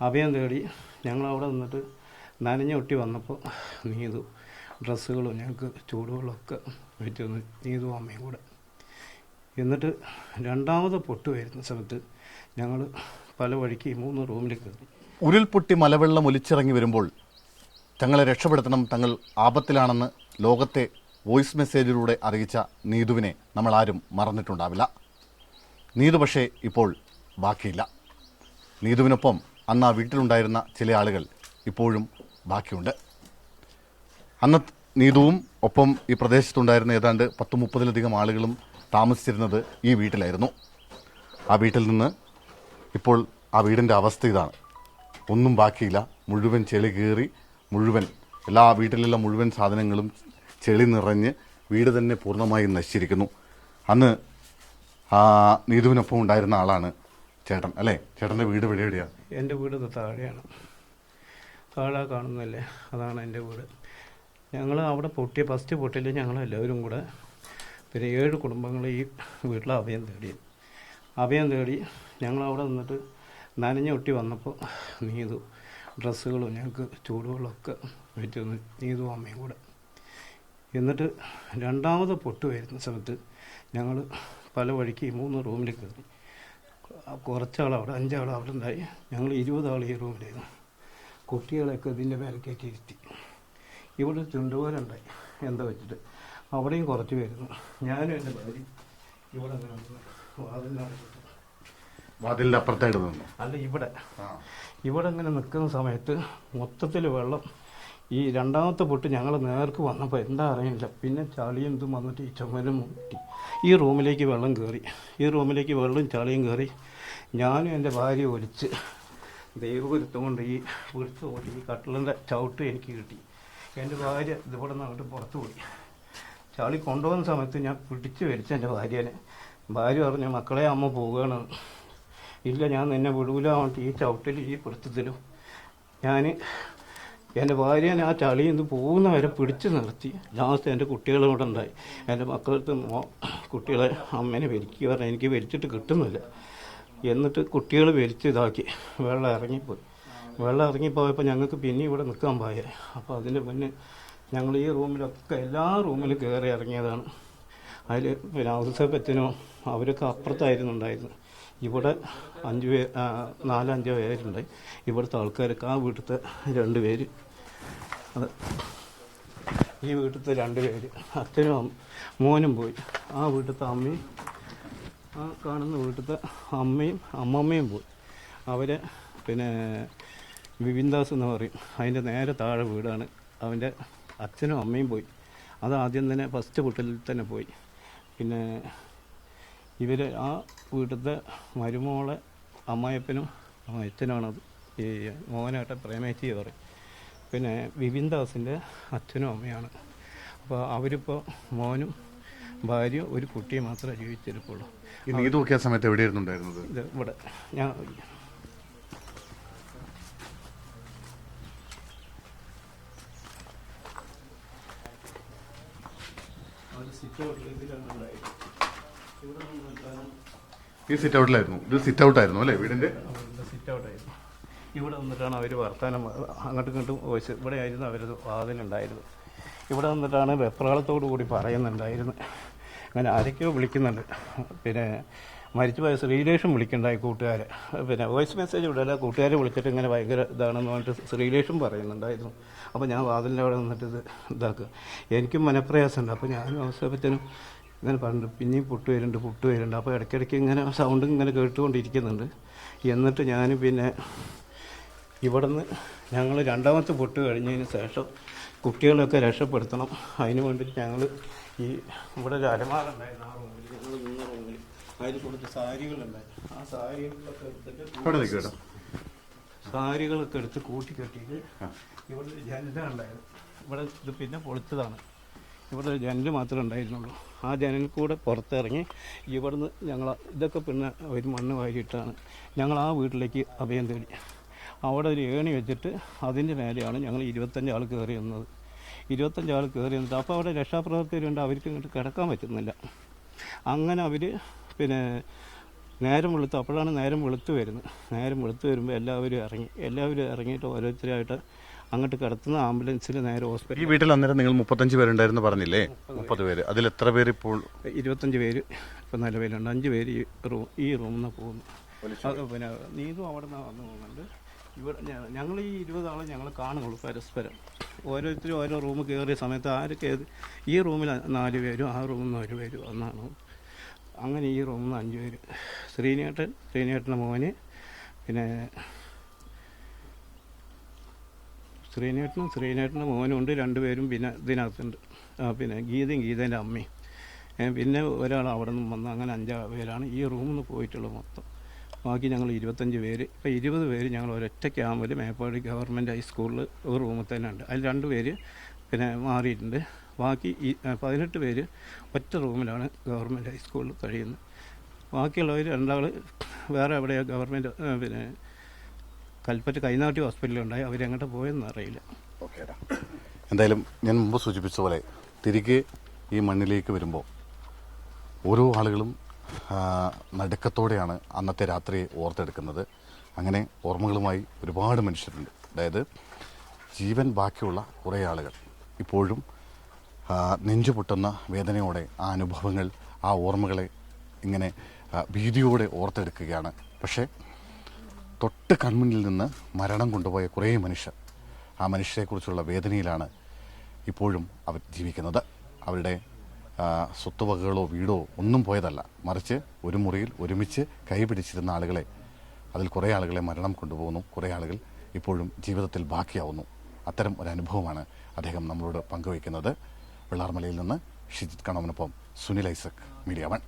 അഭയം തേടി ഞങ്ങൾ അവിടെ നിന്നിട്ട് നനഞ്ഞ ഒട്ടി വന്നപ്പോൾ നീതു ഡ്രസ്സുകളും ഞങ്ങൾക്ക് ചൂടുവെള്ളമൊക്കെ വെച്ച് തന്നു നീതു അമ്മയും കൂടെ. എന്നിട്ട് രണ്ടാമത് പൊട്ട് വരുന്ന സമയത്ത് ഞങ്ങൾ പല വഴിക്ക് മൂന്ന് റൂമിൽ കയറി. ഉരുൾപൊട്ടി മലവെള്ളം ഒലിച്ചിറങ്ങി വരുമ്പോൾ തങ്ങളെ രക്ഷപ്പെടുത്തണം തങ്ങൾ ആപത്തിലാണെന്ന് ലോകത്തെ വോയിസ് മെസ്സേജിലൂടെ അറിയിച്ച നീതുവിനെ നമ്മൾ ആരും മറന്നിട്ടുണ്ടാവില്ല. നീതു പക്ഷേ ഇപ്പോൾ ബാക്കിയില്ല. നീതുവിനൊപ്പം അന്ന് ആ വീട്ടിലുണ്ടായിരുന്ന ചില ആളുകൾ ഇപ്പോഴും ബാക്കിയുണ്ട്. അന്ന് നീതുവും ഒപ്പം ഈ പ്രദേശത്തുണ്ടായിരുന്ന ഏതാണ്ട് പത്ത് മുപ്പതിലധികം ആളുകളും താമസിച്ചിരുന്നത് ഈ വീട്ടിലായിരുന്നു. ആ വീട്ടിൽ നിന്ന് ഇപ്പോൾ ആ വീടിന്റെ അവസ്ഥ ഇതാണ്. ഒന്നും ബാക്കിയില്ല. മുഴുവൻ ചെളി കീറി മുഴുവൻ എല്ലാ വീട്ടിലുള്ള മുഴുവൻ സാധനങ്ങളും ചെളി നിറഞ്ഞ് വീട് തന്നെ പൂർണമായും നശിച്ചിരിക്കുന്നു. അന്ന് നീതുവിനൊപ്പം ഉണ്ടായിരുന്ന ആളാണ് ചേട്ടൻ അല്ലേ? ചേട്ടന്റെ വീട് ഇവിടെ എവിടെയാണ് എന്റെ വീട് താഴെയാണ്. താഴെ കാണുന്നല്ലേ? അതാണ് എന്റെ വീട്. ഞങ്ങൾ അവിടെ പൊട്ടിയ ഫസ്റ്റ് പൊട്ടിയിൽ ഞങ്ങൾ എല്ലാവരും കൂടെ? പിന്നെ ഏഴ് കുടുംബങ്ങൾ ഈ വീട്ടിൽ അഭയം തേടി. അഭയം തേടി ഞങ്ങൾ അവിടെ നിന്നിട്ട് നനഞ്ഞ ഒട്ടി വന്നപ്പോൾ നീതു ഡ്രസ്സുകളും ഞങ്ങൾക്ക് ചൂടുകളൊക്കെ വെച്ച് തന്നു നീതു അമ്മയും കൂടെ. എന്നിട്ട് രണ്ടാമത് പൊട്ട് വരുന്ന സമയത്ത് ഞങ്ങൾ പല വഴിക്ക് മൂന്ന് റൂമിൽ കയറി. കുറച്ചാൾ അവിടെ അഞ്ചാൾ അവിടെ ഉണ്ടായി ഞങ്ങൾ ഇരുപതാൾ ഈ റൂമിലായിരുന്നു. കുട്ടികളെയൊക്കെ ഇതിന്റെ മേലെ കയറ്റിയിരുത്തി ഇവിടെ ചുണ്ടുപോലുണ്ടായി എന്താ വെച്ചിട്ട്. അവിടെയും കുറച്ച് പേരുന്നു. ഞാനും എന്റെ ഭാര്യ ഇവിടെ അങ്ങനെ വാതിലിന്റെ അപ്പുറത്തായിട്ട് നിന്നു? അല്ല ഇവിടെ. ഇവിടെ ഇങ്ങനെ നിൽക്കുന്ന സമയത്ത് മൊത്തത്തിൽ വെള്ളം ഈ രണ്ടാമത്തെ പൊട്ട് ഞങ്ങൾ നേർക്ക് വന്നപ്പോൾ എന്താ അറിയില്ല. പിന്നെ ചളിയും ഇതും വന്നിട്ട് ഈ ചുമരും മുട്ടി. ഈ റൂമിലേക്ക് വെള്ളം കയറി ഈ റൂമിലേക്ക് വെള്ളം ചളിയും കയറി ഞാനും എന്റെ ഭാര്യ ഒലിച്ച് ദൈവഗുരുത്തം കൊണ്ട് ഈ പിടിച്ച് ഓടി ഈ കട്ടിലിന്റെ ചവിട്ട് എനിക്ക് കിട്ടി. എന്റെ ഭാര്യ ഇതിവിടെ നിന്ന് പുറത്തു പോയി. ചളി കൊണ്ടുപോകുന്ന സമയത്ത് ഞാൻ പിടിച്ച് വലിച്ച എന്റെ ഭാര്യനെ. ഭാര്യ പറഞ്ഞു മക്കളെ അമ്മ പോവുകയാണ്. ഇല്ല ഞാൻ നിന്നെ വിടൂല. ഈ ചവിട്ടിൽ ഈ പിടുത്തത്തിലും ഞാൻ എന്റെ ഭാര്യനെ ആ ചളിയിൽ നിന്ന് പോകുന്ന വരെ പിടിച്ച് നിർത്തി. ലാസ്റ്റ് എന്റെ കുട്ടികളും കൂടെ ഉണ്ടായി. എന്റെ മക്കളടുത്ത് കുട്ടികളെ അമ്മേനെ വലിക്കുക പറഞ്ഞാൽ എനിക്ക് വലിച്ചിട്ട് കിട്ടുന്നില്ല. എന്നിട്ട് കുട്ടികൾ വലിച്ച് ഇതാക്കി. വെള്ളം ഇറങ്ങിപ്പോയി. വെള്ളം ഇറങ്ങിപ്പോയപ്പോൾ ഞങ്ങൾക്ക് പിന്നെ ഇവിടെ നിൽക്കാൻ പായ അപ്പോൾ അതിന്റെ മുന്നേ ഞങ്ങൾ ഈ റൂമിലൊക്കെ എല്ലാ റൂമിലും കയറി ഇറങ്ങിയതാണ്. അതിൽ പിന്നെ ഔസഫത്തിനോ അവരൊക്കെ അപ്പുറത്തായിരുന്നു ഉണ്ടായിരുന്നത്. ഇവിടെ അഞ്ച് പേര് നാലഞ്ചോ പേരുണ്ടായി ഇവിടുത്തെ ആൾക്കാരൊക്കെ ആ വീട്ടിലത്തെ രണ്ട് പേര്. അത് ഈ വീട്ടിലത്തെ രണ്ട് പേര്. അച്ഛനും മോനും പോയി. ആ വീട്ടിലത്തെ അമ്മയും ആ കാണുന്ന വീട്ടിലത്തെ അമ്മയും അമ്മമ്മയും പോയി. അവർ പിന്നെ വിപിൻദാസ് എന്ന് പറയും. അതിന്റെ നേരെ താഴെ വീടാണ്. അവന്റെ അച്ഛനും അമ്മയും പോയി. അത് ആദ്യം തന്നെ ഫസ്റ്റ് വീട്ടിൽ തന്നെ പോയി. പിന്നെ ഇവർ ആ വീട്ടിലത്തെ മരുമോളെ അമ്മായപ്പനും അച്ഛനാണത് ഈ മോനായിട്ട് പ്രേമേച്ചി പറയും. പിന്നെ വിപിൻ ദാസിന്റെ അച്ഛനും അമ്മയാണ് അപ്പോൾ അവരിപ്പോൾ മോനും ഭാര്യയും ഒരു കുട്ടിയെ മാത്രമേ ജീവിച്ചിരിപ്പുള്ളൂ. ഈ നീതു ഒക്കെ സമയത്ത് എവിടെയായിരുന്നു ഉണ്ടായിരുന്നത് ഇത് ഇവിടെ. ഞാൻ ഈ സിറ്റ് ഔട്ടിലായിരുന്നു ഇത് സിറ്റ് ഔട്ടായിരുന്നു അല്ലേ വീടിന്റെ? സിറ്റ് ഔട്ടായിരുന്നു ഇവിടെ വന്നിട്ടാണ് അവർ വർത്തമാനം അങ്ങോട്ടും ഇങ്ങോട്ടും വോയിസ് ഇവിടെ ആയിരുന്നു അവർ വാതിലുണ്ടായിരുന്നു ഇവിടെ വന്നിട്ടാണ് വെപ്രാളത്തോടു കൂടി പറയുന്നുണ്ടായിരുന്നു അങ്ങനെ ആരൊക്കെയോ വിളിക്കുന്നുണ്ട്. പിന്നെ മരിച്ചുപോയ ശ്രീലേഷും വിളിക്കുന്നുണ്ടായി കൂട്ടുകാർ പിന്നെ വോയിസ് മെസ്സേജ് വിടല്ല കൂട്ടുകാരെ വിളിച്ചിട്ട് ഇങ്ങനെ ഭയങ്കര ഇതാണെന്ന് പറഞ്ഞിട്ട് ശ്രീലേഷും പറയുന്നുണ്ടായിരുന്നു. അപ്പോൾ ഞാൻ വാതിലിന്റെ അവിടെ നിന്നിട്ട് ഇത് ഇതാക്കുക. എനിക്കും മനപ്രയാസമുണ്ട്. അപ്പോൾ ഞാൻ അവസരത്തിനും ഇങ്ങനെ പറഞ്ഞു പിന്നെയും പുട്ട് വരുന്നുണ്ട് പുട്ട് വരുന്നുണ്ട്. അപ്പോൾ ഇടയ്ക്കിടയ്ക്ക് ഇങ്ങനെ സൗണ്ടും ഇങ്ങനെ കേട്ടുകൊണ്ടിരിക്കുന്നുണ്ട്. എന്നിട്ട് ഞാൻ പിന്നെ ഇവിടുന്ന് ഞങ്ങൾ രണ്ടാമത്തെ പൊട്ട് കഴിഞ്ഞതിന് ശേഷം കുട്ടികളെയൊക്കെ രക്ഷപ്പെടുത്തണം. അതിന് വേണ്ടിയിട്ട് ഞങ്ങൾ ഈ ഇവിടെ ഒരു അലമാര ഉണ്ടായിരുന്നു ആ റൂമിൽ ഞങ്ങൾ നിന്ന റൂമിൽ അതിൽ കുറച്ച് സാരികളുണ്ടായിരുന്നു ആ സാരികളൊക്കെ എടുത്തിട്ട് സാരികളൊക്കെ എടുത്ത് കൂട്ടി കെട്ടിയിട്ട് ഇവിടെ ഒരു ജനല ഉണ്ടായിരുന്നു. ഇവിടെ ഇത് പിന്നെ പൊളിച്ചതാണ്. ഇവിടെ ഒരു ജനൽ മാത്രമേ ഉണ്ടായിരുന്നുള്ളൂ. ആ ജനലിൽ കൂടെ പുറത്തിറങ്ങി ഇവിടുന്ന് ഞങ്ങൾ ഇതൊക്കെ പിന്നെ ഒരു മണ്ണ് വാരിയിട്ടാണ് ഞങ്ങൾ ആ വീട്ടിലേക്ക് അഭയം തേടി. അവിടെ ഒരു ഏണി വെച്ചിട്ട് അതിന്റെ മേലെയാണ് ഞങ്ങൾ ഇരുപത്തഞ്ച് ആൾ കയറി വന്നത് ഇരുപത്തഞ്ച് ആൾ കയറി നിന്നിട്ട് അപ്പോൾ അവിടെ രക്ഷാപ്രവർത്തകരുണ്ട് അവർക്ക് ഇങ്ങോട്ട് കിടക്കാൻ പറ്റുന്നില്ല. അങ്ങനെ അവർ പിന്നെ നേരം വെളുത്തു അപ്പോഴാണ് നേരം വെളുത്തു വരുന്നത്. നേരം വെളുത്തു വരുമ്പോൾ എല്ലാവരും ഇറങ്ങി എല്ലാവരും ഇറങ്ങിയിട്ട് ഓരോരുത്തരായിട്ട് അങ്ങോട്ട് കിടത്തുന്ന ആംബുലൻസിൽ നേരെ ഹോസ്പിറ്റൽ ഈ വീട്ടിൽ അന്നേരം നിങ്ങൾ മുപ്പത്തഞ്ച് പേരുണ്ടായിരുന്നു പറഞ്ഞില്ലേ? മുപ്പത് പേര്. അതിൽ എത്ര പേര് ഇപ്പോൾ? ഇരുപത്തഞ്ച് പേര് ഇപ്പം നല്ല പേരുണ്ട് അഞ്ച് പേര് ഈ റൂം ഈ റൂമിൽ നിന്ന് പോകുന്നു പിന്നെ നീതും അവിടെ നിന്ന് വന്നു പോകുന്നുണ്ട്. ഇവിടെ ഞങ്ങൾ ഈ ഇരുപതാളെ ഞങ്ങൾ കാണുള്ളൂ പരസ്പരം. ഓരോരുത്തരും ഓരോ റൂം കയറിയ സമയത്ത് ആരൊക്കെ ഈ റൂമിൽ നാല് പേരും ആ റൂമിൽ നിന്ന് ഒരു പേരും ഒന്നാണ് അങ്ങനെ ഈ റൂമിൽ നിന്ന് അഞ്ച് പേര്. ശ്രീനേട്ടൻ ശ്രീനേട്ടന്റെ മോന് പിന്നെ ശ്രീനേട്ടനും ശ്രീനേട്ടന്റെ മോനും ഉണ്ട്. രണ്ടുപേരും പിന്നെ ഇതിനകത്തുണ്ട്. പിന്നെ ഗീതയും ഗീതേന്റെ അമ്മയും. പിന്നെ ഒരാൾ അവിടെ നിന്ന് വന്ന് അങ്ങനെ അഞ്ചാ പേരാണ് ഈ റൂമിൽ നിന്ന് പോയിട്ടുള്ളത് മൊത്തം. ബാക്കി ഞങ്ങൾ ഇരുപത്തഞ്ച് പേര്. ഇപ്പോൾ ഇരുപത് പേര് ഞങ്ങൾ ഒരൊറ്റ ക്യാമ്പിൽ മേപ്പാടി ഗവൺമെന്റ് ഹൈസ്കൂളിൽ ഒരു റൂമിൽ തന്നെ ഉണ്ട്. അതിൽ രണ്ട് പേര് പിന്നെ മാറിയിട്ടുണ്ട്. ബാക്കി ഈ പതിനെട്ട് പേര് ഒറ്റ റൂമിലാണ് ഗവൺമെന്റ് ഹൈസ്കൂളിൽ കഴിയുന്നത്. ബാക്കിയുള്ളവർ രണ്ടാൾ വേറെ എവിടെയോ ഗവൺമെന്റ് പിന്നെ കൽപ്പറ്റ കൈനാട്ടി ഹോസ്പിറ്റലുണ്ടായി അവരെങ്ങോട്ട് പോയെന്ന് അറിയില്ല. എന്തായാലും ഞാൻ മുമ്പ് സൂചിപ്പിച്ച പോലെ തിരികെ ഈ മണ്ണിലേക്ക് വരുമ്പോൾ ഓരോ ആളുകളും നടുക്കത്തോടെയാണ് അന്നത്തെ രാത്രി ഓർത്തെടുക്കുന്നത്. അങ്ങനെ ഓർമ്മകളുമായി ഒരുപാട് മനുഷ്യരുണ്ട്. അതായത് ജീവൻ ബാക്കിയുള്ള കുറേ ആളുകൾ. ഇപ്പോഴും നെഞ്ചു പൊട്ടുന്ന വേദനയോടെ ആ അനുഭവങ്ങൾ ആ ഓർമ്മകളെ ഇങ്ങനെ ഭീതിയോടെ ഓർത്തെടുക്കുകയാണ്. പക്ഷേ തൊട്ട് കൺമുന്നിൽ നിന്ന് മരണം കൊണ്ടുപോയ കുറേ മനുഷ്യർ ആ മനുഷ്യരെക്കുറിച്ചുള്ള വേദനയിലാണ് ഇപ്പോഴും അവർ ജീവിക്കുന്നത്. അവരുടെ സ്വത്തുവകകളോ വീടോ ഒന്നും പോയതല്ല. മറിച്ച് ഒരു മുറിയിൽ ഒരുമിച്ച് കൈപിടിച്ചിരുന്ന ആളുകളെ അതിൽ കുറേ ആളുകളെ മരണം കൊണ്ടുപോകുന്നു. കുറേ ആളുകൾ ഇപ്പോഴും ജീവിതത്തിൽ ബാക്കിയാവുന്നു. അത്തരം ഒരു അനുഭവമാണ് അദ്ദേഹം നമ്മളോട് പങ്കുവയ്ക്കുന്നത്. വെള്ളാർമലയിൽ നിന്ന് ഷിജിത് കണവനൊപ്പം സുനിൽ ഐസക് മീഡിയ വൺ.